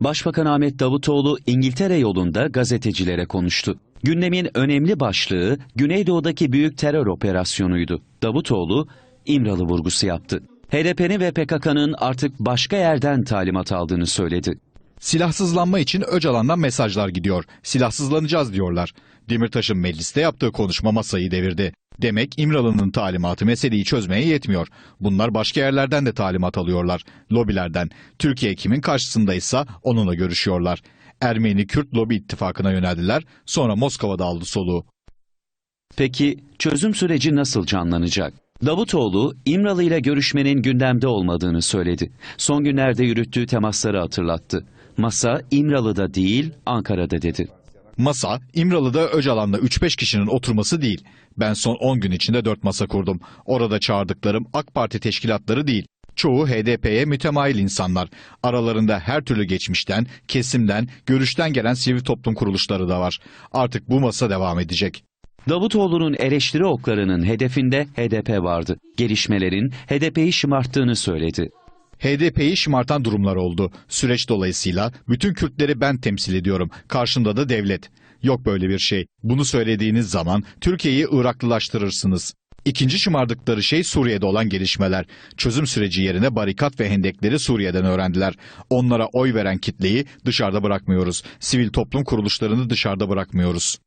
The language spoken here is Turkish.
Başbakan Ahmet Davutoğlu İngiltere yolunda gazetecilere konuştu. Gündemin önemli başlığı Güneydoğu'daki büyük terör operasyonuydu. Davutoğlu İmralı vurgusu yaptı. HDP'nin ve PKK'nın artık başka yerden talimat aldığını söyledi. Silahsızlanma için Öcalan'dan mesajlar gidiyor. Silahsızlanacağız diyorlar. Demirtaş'ın mecliste yaptığı konuşma masayı devirdi. Demek İmralı'nın talimatı meseleyi çözmeye yetmiyor. Bunlar başka yerlerden de talimat alıyorlar. Lobilerden. Türkiye kimin karşısındaysa onunla görüşüyorlar. Ermeni-Kürt lobi ittifakına yöneldiler. Sonra Moskova'da aldı soluğu. Peki çözüm süreci nasıl canlanacak? Davutoğlu İmralı ile görüşmenin gündemde olmadığını söyledi. Son günlerde yürüttüğü temasları hatırlattı. Masa İmralı'da değil Ankara'da dedi. Masa, İmralı'da Öcalan'la 3-5 kişinin oturması değil. Ben son 10 gün içinde 4 masa kurdum. Orada çağırdıklarım AK Parti teşkilatları değil. Çoğu HDP'ye mütemayil insanlar. Aralarında her türlü geçmişten, kesimden, görüşten gelen sivil toplum kuruluşları da var. Artık bu masa devam edecek. Davutoğlu'nun eleştiri oklarının hedefinde HDP vardı. Gelişmelerin HDP'yi şımarttığını söyledi. HDP'yi şımartan durumlar oldu. Süreç dolayısıyla bütün Kürtleri ben temsil ediyorum. Karşımda da devlet. Yok böyle bir şey. Bunu söylediğiniz zaman Türkiye'yi Iraklılaştırırsınız. İkinci şımardıkları şey Suriye'de olan gelişmeler. Çözüm süreci yerine barikat ve hendekleri Suriye'den öğrendiler. Onlara oy veren kitleyi dışarıda bırakmıyoruz. Sivil toplum kuruluşlarını dışarıda bırakmıyoruz.